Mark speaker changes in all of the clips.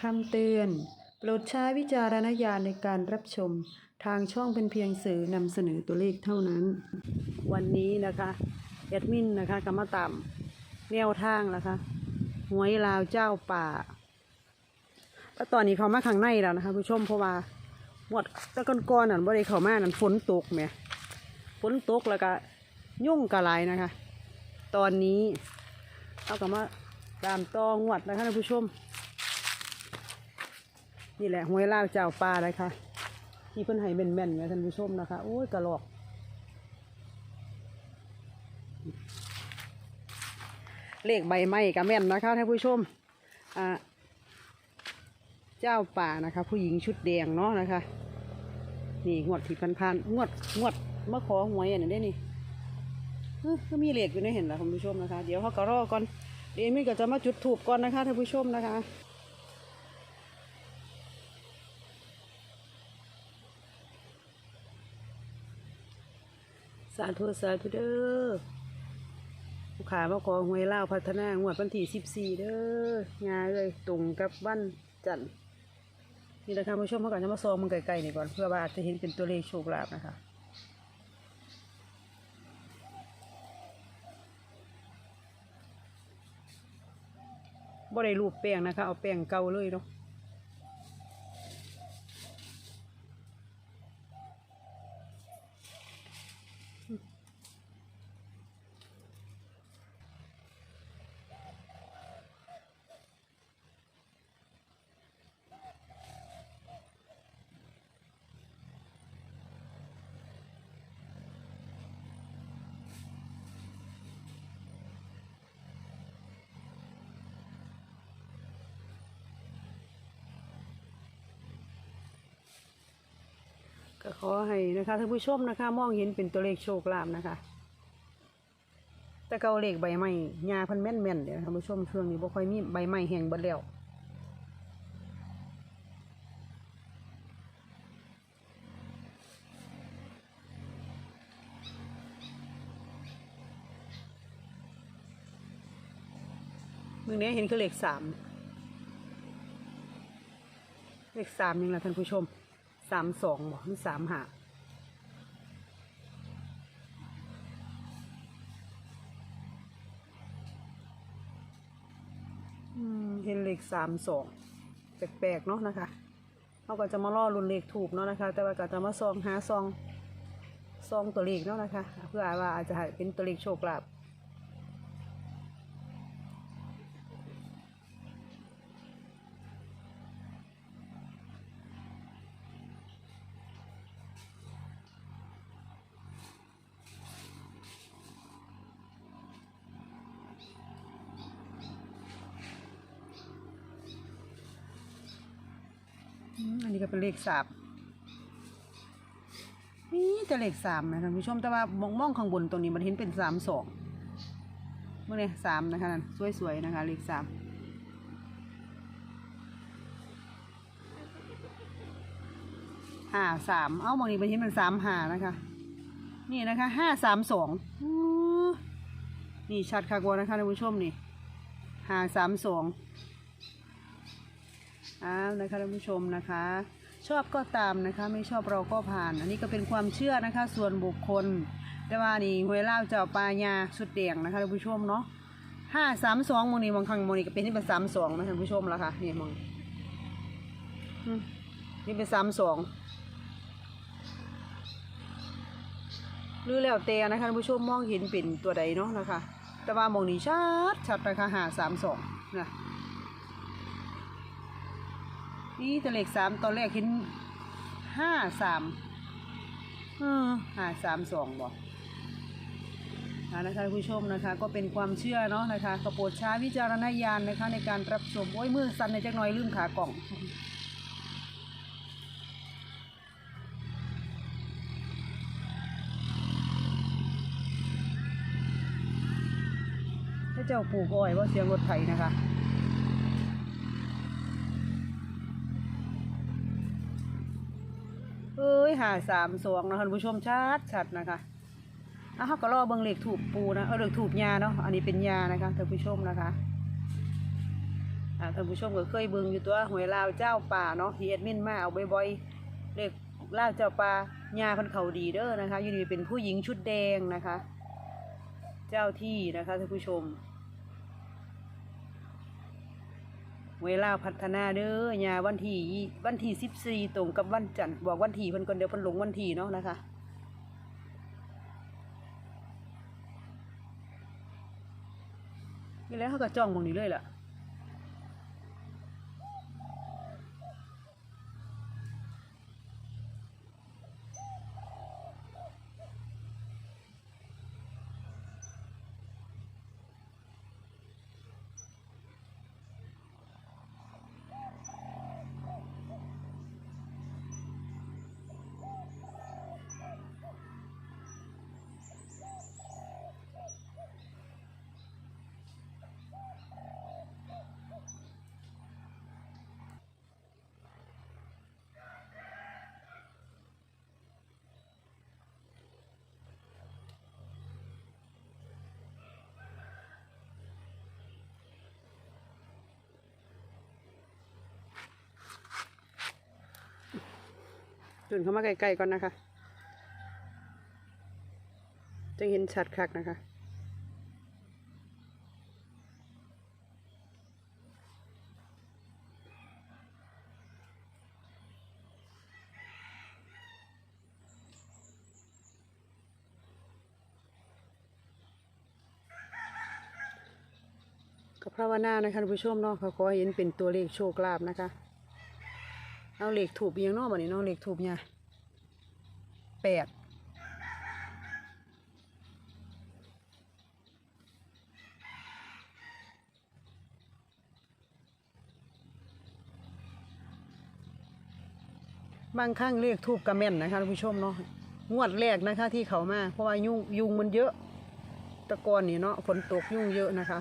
Speaker 1: คำเตือน โปรดใช้วิจารณญาณในการรับชม ทางช่องเป็นเพียงสื่อนำเสนอตัวเลขเท่านั้น วันนี้นะคะแอดมินนะคะก็มตามแนวทางนะคะหวยลาวเจ้าป่าแล้วตอนนี้เขามาข้างในแล้วนะคะผู้ชมเพราะว่าหมดตะก้อนๆนั่นบ่ได้เขามานั่นฝนตกแหมฝนตกแล้วก็ยุ่งกระไรนะคะ ตอนนี้เอากลับมาตามตองวดนะคะท่านผู้ชม นี่แหละหวยลาวเจ้าปลาเลยค่ะ ที่เพิ่นให้แม่นๆนะท่านผู้ชมนะคะ โอ้ยกระหลอก เลขใบไม้กับแม่นนะคะท่านผู้ชมอ่าเจ้าป่านะคะ ผู้หญิงชุดแดงเนาะนะคะ นี่งวดที่พันๆงวดงวดมาขอหวยอันนี้ได้นี่เอ้อก็มีเหล็กอยู่ในเห็นแล้วคุณผู้ชมนะคะ เดี๋ยวเขาก็รอก่อนเดี๋ยวเอมี่ก็จะมาจุดถูกก่อนนะคะท่านผู้ชมนะคะ สาธุสาธุเด้อผู้ขามาขอหวยเล่าพัฒนางวดวันที่สิบสี่เด้องานเลยตรงกับวันจันทร์นี่นะคะผู้ชมเขาก่อนจะมาซองมันไกลๆนี่ก่อนเพื่อว่าจจะเห็นเป็นตัวเลขโชคลาภนะคะบ่ได้รูปแป้งนะคะ เอาแป้งเก่าเลยเนาะ อให้นะคะท่านผู้ชมนะคะ มองเห็นเป็นตัวเลขโชคลาภนะคะ แต่เกาเลขใบไม้ยาพันแม่นแม่นเดี๋ยวท่านผู้ชมช่วงนี้บ่ค่อยมีใบไม้แห้งบิดแล้วมือนี้เห็นคือเลขสาม เลขสามยังละท่านผู้ชม สามสองบอกมันสามหาเห็นเลขสามสองแปลกๆเนาะนะคะเขาก็จะมาล่อรุ่นเลขถูกเนาะนะคะ แต่ว่าก็จะมาซองหาซองซองตัวเลขเนาะนะคะ เพื่อว่าอาจจะเป็นตัวเลขโชคลาภ อันนี้ก็เป็นเลขสามนี่จะเลขสามนะท่านผู้ชมแต่ว่ามองมองข้างบนตรงนี้มันเห็นเป็นสามสองเมื่อไงสามนะคะนั่นสวยๆนะคะ เลขสามห้าสามเอ้ามองนี้มันเห็นเป็นสามห้านะคะ นี่นะคะห้าสามสองนี่ชัดค่ะกวนะคะท่านผู้ชมนี่ห้าสามสองาวนะคะท่านผู้ชมนะคะ ชอบก็ตามนะคะ ไม่ชอบเราก็ผ่าน อันนี้ก็เป็นความเชื่อนะคะ ส่วนบุคคล แต่ว่านี่หวยเล่าเจ้าปลายาสุดแดงนะคะท่านผู้ชมเนาะห้าสามสองมงนี้บางครั้งมงนี้ก็เป็นที่เป็นสามสองนะท่านผู้ชมแล้วค่ะนี่มองนี่เป็นสามสองหรือแล้วแต่นะคะท่านผู้ชมมองเห็นเป็นตัวใดเนาะนะคะ แต่ว่ามองนี้ชัดชัดนะคะหาสามสองนะ นี่ตัวเลขสามตอนแรกเห็นห้าสามเออห้าสามสองบอกนะคะท่านผู้ชมนะคะ ก็เป็นความเชื่อเนาะนะคะกระโปรดช้าวิจารณญาณนะคะ ในการรับชมโอ้ยมือสั่นในจักหน่อยลืมขากล่องพระเจ้าปลูกอ้อยว่าเสียงรถไถนะคะ เอ้ย หาสามสวงนะท่านผู้ชมชัดชัดนะคะอะเขาก็รอเบิ่งเหล็กถูกปูนะเออเหล็กถูกยาเนาะอันนี้เป็นยานะคะท่านผู้ชมนะคะอ่าท่านผู้ชมก็เคยเบิ่งอยู่ตัวหวยลาวเจ้าป่าเนาะที่แอดมินมาเอาบ่อยๆเลขลาวเจ้าป่ายาเพันเขาดีเด้อนะคะอยู่นี่เป็นผู้หญิงชุดแดงนะคะ เจ้าที่นะคะท่านผู้ชม เวลาพัฒนาเด้อยาวันที่วันที่สิบสี่ตรงกับวันจันทร์บอกวันที่เพิ่นก่อนเดี๋ยวเพิ่นลงวันที่เนาะนะคะนี่แล้วเขาก็จ้องมองนี้เลยล่ะ จุนเข้ามาใกล้ๆก่อนนะคะจะเห็นชัดคักนะคะ ก็ภาวนานะคะท่านผู้ชมเนาะเขาขอให้เห็นเป็นตัวเลขโชคลาภนะคะ เอาเหล็กถูบยังนอกบัดนี้เนาะเหล็กถูบเนี่ยแปดบางครั้งเลขทูบกระแม่นนะคะท่านผู้ชมเนาะงวดแรกนะคะที่เขามา เพราะว่ายุงยุงมันเยอะ ตะกอนนี่เนาะฝนตกยุงเยอะนะคะ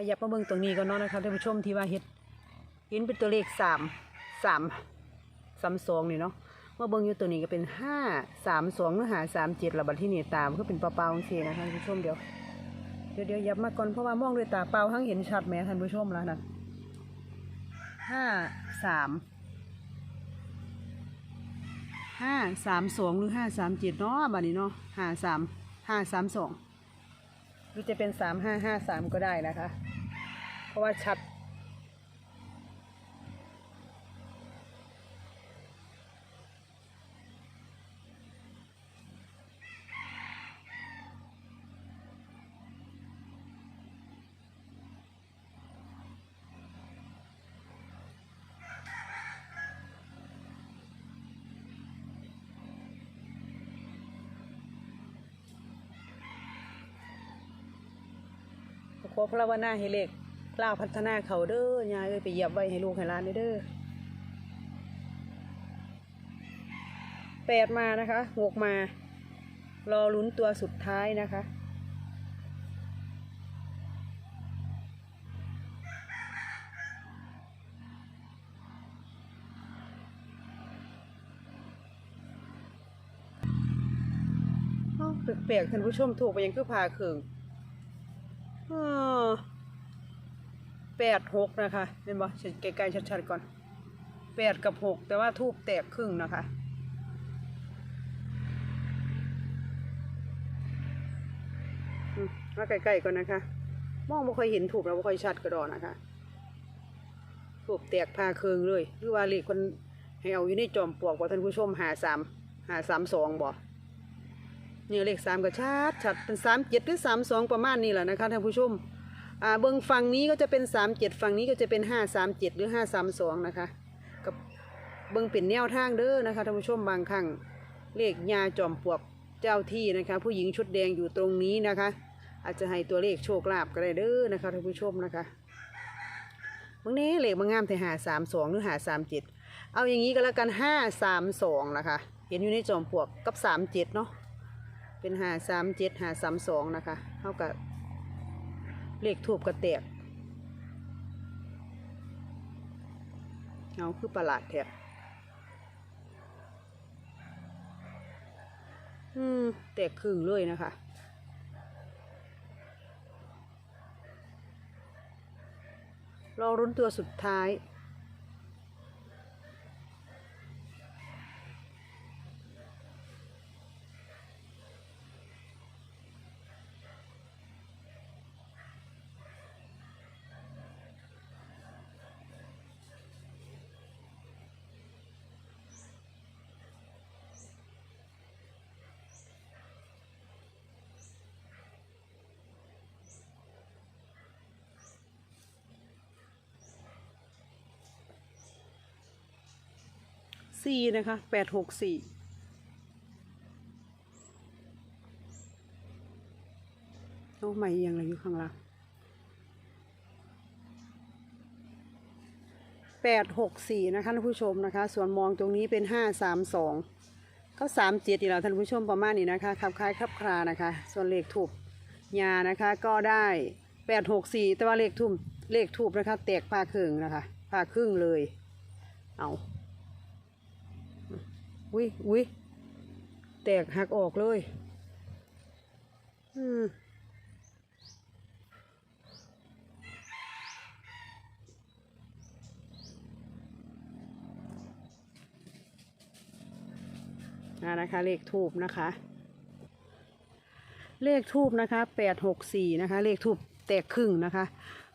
Speaker 1: ขยับมาเบิ่งตรงนี้ก่อนเนาะนะคะท่านผู้ชมที่ว่าเห็ดเห็นเป็นตัวเลขสามสามสามสองนี่เนาะมาเบิ่งอยู่ตัวนี้ก็เป็นห้าสามสองหรือหาสามเจ็ดระบัดที่นี่ตามก็เป็นเปล่าๆจังซี่นะคะท่านผู้ชมเดี๋ยวเดี๋ยวเดี๋ยวยับมาก่อนเพราะว่ามองด้วยตาเปล่าทั้งเห็นชัดแหมท่านผู้ชมแล้วนะห้าสามห้าสามสองหรือห้าสามเจ็ดเนาะบัดนี้เนาะห้าสามห้าสามสอง หรือจะเป็นสามห้าห้าสามก็ได้นะคะ เพราะว่าชัด อพระวนาให้เล็กกล้าวพัฒนาเขาเด้อยายเอ้ยไปเหยียบไว้ให้ลูกให้หลานเด้อแปดมานะคะหกมา รอลุ้นตัวสุดท้ายนะคะเอ้าแปลกๆท่านผู้ชมถูกไปยังคือพาเคือง แปดหกนะคะเห็นบ่ใกล้ๆชัดๆก่อนแปดกับหกแต่ว่าทูบแตกครึ่งนะคะมาใกล้ๆก่อนนะคะ มองไม่ค่อยเห็นถูกแล้วไม่ค่อยชัดกระดอนนะคะถูกแตกพาเคืองเลยหรือว่าเลขคนให้เอาอยู่ในจอมปลวกบ่ท่านผู้ชมหาสามหาสามสองบ่ นี่เลขสามก็ชัดชัดเป็นสามเจ็ดหรือสามสองประมาณนี้แหละนะคะท่านผู้ชมอ่าเบิ้องฝั่งนี้ก็จะเป็นสามเจ็ดฝั่งนี้ก็จะเป็นห้าสามเจ็ดหรือห้าสามสองนะคะกับเบิ้องเป็นแนวทางเด้อนะคะท่านผู้ชมบางครั้งเลขยาจอมปลวกเจ้าที่นะคะ ผู้หญิงชุดแดงอยู่ตรงนี้นะคะ อาจจะให้ตัวเลขโชคลาภก็ได้เด้อนะคะท่านผู้ชมนะคะบางนี้เล็กบางงามแต่หาสามสองหรือหาสามเจ็ดเอาอย่างนี้ก็แล้วกันห้าสามสองนะคะ เห็นอยู่ในจอมปลวกกับสามเจ็ดเนาะ เป็นหาสามเจ็ดหาสามสองนะคะเท่ากับเลขทูบกระแตกเอาคือประหลาดแท้อืมแตกครึ่งเลยนะคะรอรุ้นตัวสุดท้าย สี่นะคะแปดหกสี่เอาใหม่ยังอะไรอยู่ข้างล่างแปดหกสี่นะคะท่านผู้ชมนะคะ ส่วนมองตรงนี้เป็นห้าสามสองก็สามเจ็ดอีกแล้วท่านผู้ชมประมาณนี้นะคะขับคล้ายขับคลานะคะ ส่วนเลขถูกยานะคะก็ได้แปดหกสี่แต่ว่าเลขทุ่มเลขทูบนะคะ แตกผ่าครึ่งนะคะผ่าครึ่งเลย เอา อุ้ยอุ้ยแตกหักออกเลยอืมนะนะคะเลขทูบนะคะ เลขทูบนะคะแปดหกสี่นะคะ เลขทูบแตกครึ่งนะคะ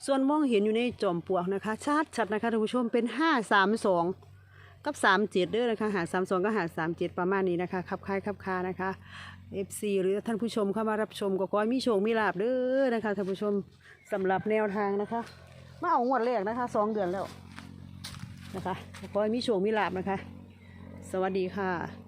Speaker 1: ส่วนมองเห็นอยู่ในจอมปลวกนะคะ ชัดชัดนะคะท่านผู้ชมเป็นห้าสามสอง กับสามเจ็ดเด้อนะคะหาสามสองก็หาสามเจ็ดประมาณนี้นะคะขับคล้ายขับคานะคะ FC หรือท่านผู้ชมเข้ามารับชมก็ขอให้มีโชคมีลาบเด้อนะคะท่านผู้ชมสำหรับแนวทางนะคะมาเอางวดแรกนะคะสองเดือนแล้วนะคะขอให้มีโชคมีลาบนะคะ สวัสดีค่ะ